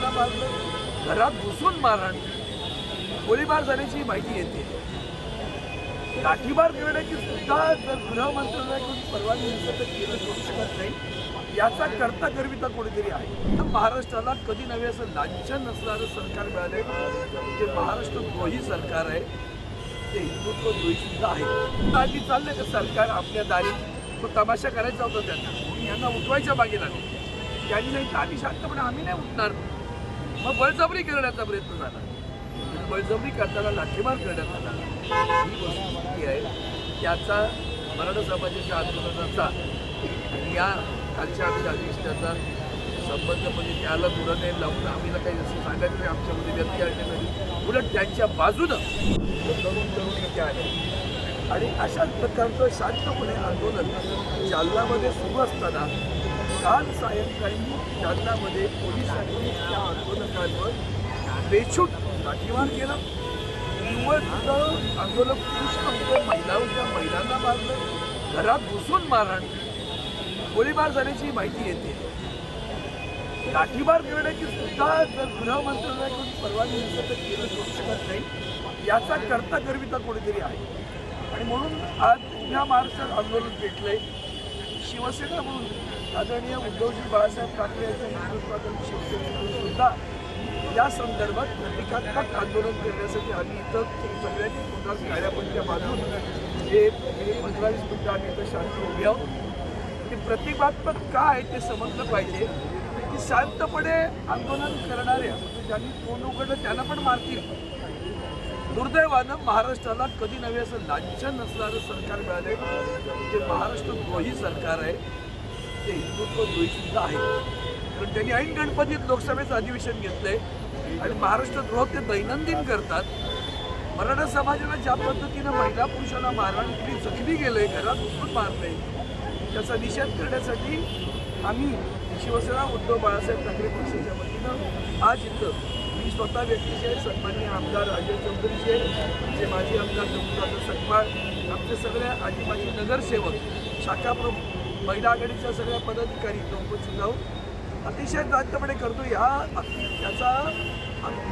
त्यांना मारलं घरात घुसून मारहाण गोळीबार झाल्याची माहिती येते. लाठीमार करण्याची सुद्धा जर गृह मंत्रालयाकडून परवानगी नसेल तर केलं करू शकत नाही. याचा करता गर्विता कोणीतरी आहे. तर महाराष्ट्राला कधी नव्हे असं लांछन नसणारं सरकार मिळालंय. जे महाराष्ट्र द्रोही सरकार आहे ते हिंदुत्व द्रोही सुद्धा आहे. आधी चाललंय का सरकार आपल्या दारी? तो तमाशा करायचा होता त्यांना. यांना उठवायच्या मागे लागले. त्यांनी नाही तर आम्ही शांतपणे आम्ही नाही उठणार. मग बळजबरी करण्याचा प्रयत्न झाला. बळजबरी करताना लाठीमार करण्यात आला. ही वस्तुस्थिती आहे. त्याचा मराठा समाजाच्या आंदोलनाचा या कालच्या आमच्या अधिष्ठाचा संबंध म्हणजे त्याला दुराने लावून आम्हाला काही असं सांगायचं नाही. आमच्यामध्ये व्यक्ती आणली नाही. उलट त्यांच्या बाजूनं तरुण तरुण इथे आले आणि अशाच प्रकारचं शांतपणे आंदोलन जालनामध्ये सुरू असताना काल सायंकाळी जालनामध्ये पोलिसांनी त्या आंदोलकांवर बेछूट लाठीमार केला. किंवा आंदोलक पुरुष नव्हते महिला होत्या. महिलांना मारलं. घरात घुसून मारण गोळीबार झाल्याची माहिती येते. लाठीमार करण्याची सुद्धा जर गृह मंत्रालयाकडून परवानगी नसेल तर केलं करू शकत नाही. याचा करता गर्विता कोणीतरी आहे. आणि म्हणून आज या महाराष्ट्रात आंदोलन पेटलंय. शिवसेना म्हणून. आदरणीय उद्धवजी बाळासाहेब ठाकरे यांच्या नेतृत्वाखाली शिवसेनेकडून सुद्धा या संदर्भात प्रतिकात्मक आंदोलन करण्यासाठी आम्ही इथं सगळ्यांनी पोटास गाड्यापट्ट्या बांधून हे पंधरावीस मिनिटं आम्ही इथं शांत उभे आहोत. ते प्रतिकात्मक का आहे ते समजलं पाहिजे की शांतपणे आंदोलन करणाऱ्या म्हणजे ज्यांनी तोंड उघडलं त्यांना पण मारतील दुर्दैवानं महाराष्ट्राला कधी नव्हे असं लांछन नसणारं सरकार मिळालं ते महाराष्ट्र द्रोही सरकार आहे ते हिंदुत्व द्रोही आहे. कारण त्यांनी ऐन गणपतीत लोकसभेचं अधिवेशन घेतलंय आणि महाराष्ट्र द्रोह ते दैनंदिन करतात. मराठा समाजाला ज्या पद्धतीनं महिला पुरुषांना मारहाण केली जखमी गेलंय घरात उठून मारलंय त्याचा निषेध करण्यासाठी आम्ही शिवसेना उद्धव बाळासाहेब ठाकरे पक्षाच्या वतीनं आज इथं मी स्वतः व्यक्तीचे सन्माननीय आमदार अजय चौधरीचे आमचे माजी आमदार डॉक्टर सकपाळ आमचे सगळे आजी माजी नगरसेवक शाखा प्रमुख महिला आघाडीच्या सगळ्या पदाधिकारी इथं सुद्धा अतिशय दांतपणे करतो ह्या याचा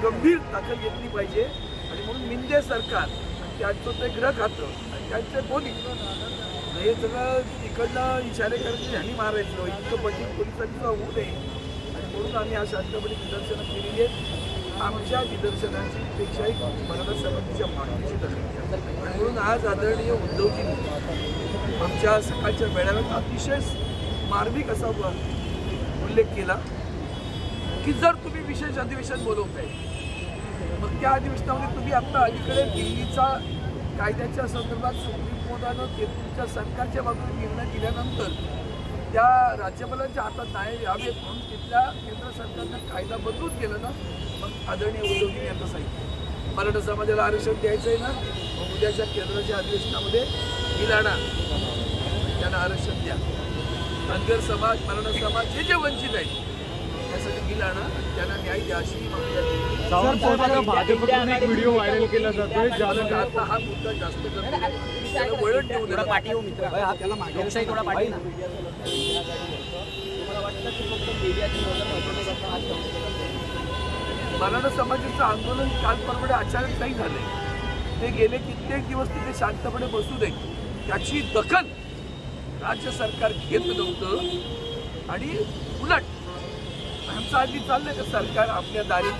गंभीर दखल घेतली पाहिजे. आणि म्हणून मिंदे सरकार आणि त्यांचं ते ग्रह खातं आणि त्यांचे बोली. हे सगळं इकडनं इशारे करायचे ह्यांनी मारायचं. इतकं पटीत पोलिसांचं होऊ नये. आणि म्हणून आम्ही अशा शांतपणे निदर्शनं केलेली आहेत. आमच्या निदर्शनाची पेक्षाही मराठा समाजाच्या मागणीची दर्शन आणि म्हणून आज आदरणीय उद्योगींनी आमच्या सकाळच्या मेळाव्यात अतिशय मार्मिक असा उल्लेख केला की जर तुम्ही विशेष अधिवेशन बोलवताय मग त्या अधिवेशनामध्ये तुम्ही आता अलीकडे दिल्लीचा कायद्याच्या संदर्भात सुप्रीम कोर्टानं ते तुमच्या सरकारच्या बाजूने निर्णय दिल्यानंतर त्या राज्यपालांच्या हातात नाही यावेत म्हणून तिथल्या केंद्र सरकारनं कायदा बदलून केलं ना मग आदरणीय उद्योगी यांना सांगितलं मराठा समाजाला आरक्षण द्यायचं आहे ना मग उद्याच्या केंद्राच्या अधिवेशनामध्ये आणा त्यांना आरक्षण द्या. धनगर समाज मराठा समाज जे जे वंचित आहेत त्यासाठी बिल आणा आणि त्यांना न्याय द्या अशी मागणी एक व्हिडिओ व्हायरल केला जातोय आता हा मुद्दा जास्त करतो. त्याला वळण ठेवू थोडा नये पाठी येऊ मित्र. लोकशाही थोडा पाठी ना मराठा समाजाचं आंदोलन काल परवडे अचानक नाही झालंय ते गेले कित्येक दिवस तिथे शांतपणे बसू दे त्याची दखल राज्य सरकार घेत नव्हतं. आणि उलट आमचं आधी चाललंय का सरकार आपल्या दारी?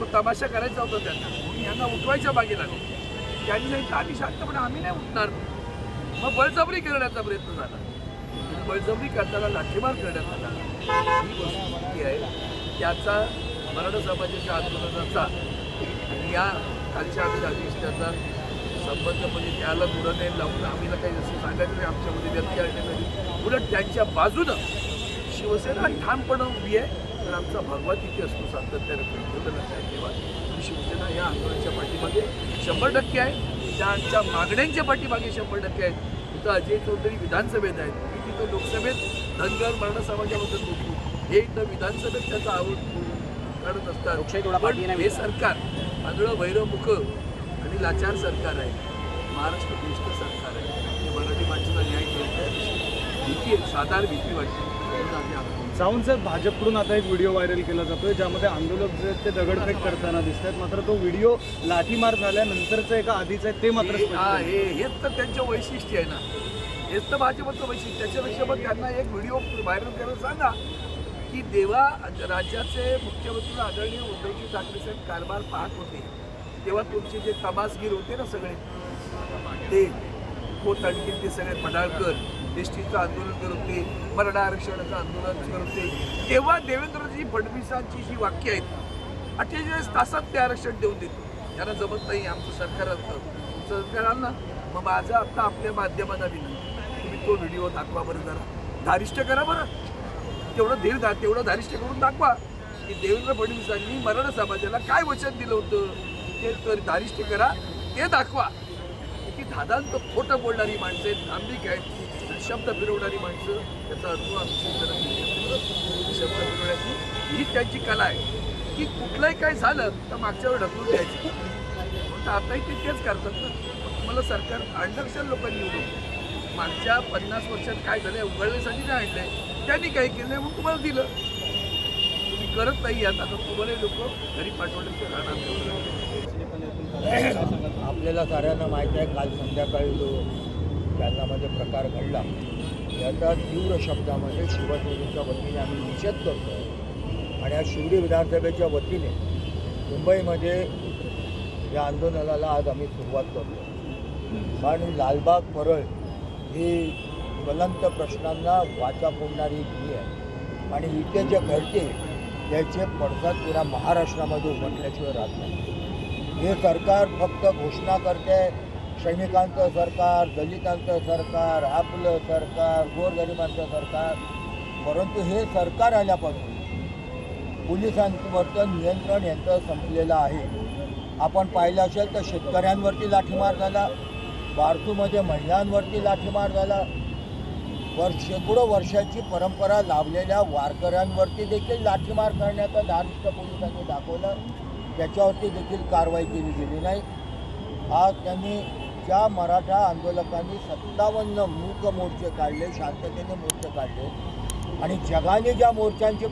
तो तमाशा करायचा होता त्यांना. म्हणून यांना उठवायच्या मागे लागले. त्यांनी नाही आम्ही शांतपणे आम्ही नाही उठणार. मग बळजबरी करण्याचा प्रयत्न झाला. बळजबरी करताना लाठीमार करण्यात आला. ही वस्तुस्थिती आहे. त्याचा मराठा समाजाच्या आंदोलनाचा या कालच्या आमच्या अधिष्ठाचा संबंध म्हणजे त्याला दुराने लावून आम्हीला काही असं सांगायचं नाही. आमच्यामध्ये व्यक्ती आणली नाही. उलट त्यांच्या बाजूनं शिवसेना ठामपणे उभी आहे. तर आमचा भगवा तिथे असतो सातत्याने लक्षात ठेवा आणि शिवसेना या आंदोलनाच्या पाठीमागे शंभर टक्के आहे. त्यांच्या मागण्यांच्या पाठीमागे शंभर टक्के आहेत. इथं अजय चौधरी विधानसभेत आहेत. मी तिथं लोकसभेत धनगर मराठा समाजाबद्दल बोलतो. हे इथं विधानसभेत त्याचा आवड काढत असतात. पण हे सरकार आंधळं वैरमुख आणि लाचार सरकार आहे. महाराष्ट्र दुष्ट सरकार आहे. हे मराठी माणसाला न्याय मिळत आहे. भीती साधारण भीती वाटते. सावंत साहेब भाजपकडून आता एक व्हिडिओ व्हायरल केला जातोय ज्यामध्ये आंदोलक जे आहेत ते दगडफेक करताना दिसत आहेत मात्र तो व्हिडिओ लाठीमार झाल्यानंतरचा एका आधीचा आहे ते मात्र हे- हेच तर त्यांचं वैशिष्ट्य आहे ना. हेच तर भाजपचं वैशिष्ट्य. त्याच्यापेक्षा मग त्यांना एक व्हिडिओ व्हायरल करायला सांगा की देवा राज्याचे मुख्यमंत्री आदरणीय उद्धवजी ठाकरे साहेब कारभार पाहत होते. तेव्हा तुमचे जे तमासगीर होते ना सगळे ते कोट आणखी ते सगळे पडाळकर एसटीचं आंदोलन करत होते मराठा आरक्षणाचं आंदोलन करत. होते तेव्हा देवेंद्रजी फडणवीसांची जी वाक्य आहेत अठ्ठेचाळीस तासात ते आरक्षण देऊन देतो त्यांना जमत नाही आमचं सरकार असतं. तुमचं सरकारांना मग माझं आत्ता आपल्या माध्यमांना विनंती तुम्ही तो व्हिडिओ दाखवा बरं जरा. धारिष्ट करा बरं. तेवढं धीर धा तेवढं धारिष्ट करून दाखवा. की देवेंद्र फडणवीसांनी मराठा समाजाला काय वचन दिलं होतं ते तर धारिष्ट करा ते दाखवा. की धादांत खोटं बोलणारी माणसं आहेत दांभिक आहेत शब्द फिरवणारी माणसं त्याचा अर्थ आमची शब्द फिरवण्याची ही त्यांची कला आहे. की कुठलंही काय झालं तर मागच्यावर ढकलून द्यायचं. म्हणून आताही ते तेच करतात ना. तुम्हाला सरकार आणलं लोकांनी निवडून मागच्या पन्नास वर्षात काय झालं उघडण्यासाठी नाही आणलंय. त्यांनी काही केलं नाही म्हणून तुम्हाला दिलं. तुम्ही करत नाही आता तर तुम्हाला लोक घरी पाठवले तर राहणार आपल्याला साऱ्यांना माहिती आहे काल संध्याकाळी जो जालनामध्ये म्हणजे प्रकार घडला. याचा तीव्र शब्दामध्ये शिवसेनेच्या वतीने आम्ही निषेध करतो आणि आज शिवडी विधानसभेच्या वतीने मुंबईमध्ये या आंदोलनाला आज आम्ही सुरुवात करतो कारण लालबाग परळ ही ज्वलंत प्रश्नांना वाचा फोडणारी भूमी आहे. आणि इथे जे घडते त्याचे पडसाद पुऱ्या महाराष्ट्रामध्ये उमटल्याशिवाय राहत नाही. हे सरकार फक्त घोषणा करते सैनिकांचं सरकार दलितांचं सरकार आपलं सरकार गोरगरिबांचं सरकार. परंतु हे सरकार आल्यापासून पोलिसांवरचं नियंत्रण यांचं संपलेलं आहे. आपण पाहिलं असेल तर शेतकऱ्यांवरती लाठीमार झाला. बारसूमध्ये महिलांवरती लाठीमार झाला. वर्ष शेकडो वर्षाची परंपरा लावलेल्या वारकऱ्यांवरती देखील लाठीमार करण्याचा धारिष्ट पोलिसांनी दाखवलं. त्याच्यावरती देखील कारवाई केली गेली नाही. आज त्यांनी ज्या मराठा आंदोलकांनी सत्तावन्न मूक मोर्चे काढले शांततेने मोर्चे काढले आणि जगाने ज्या मोर्चांचे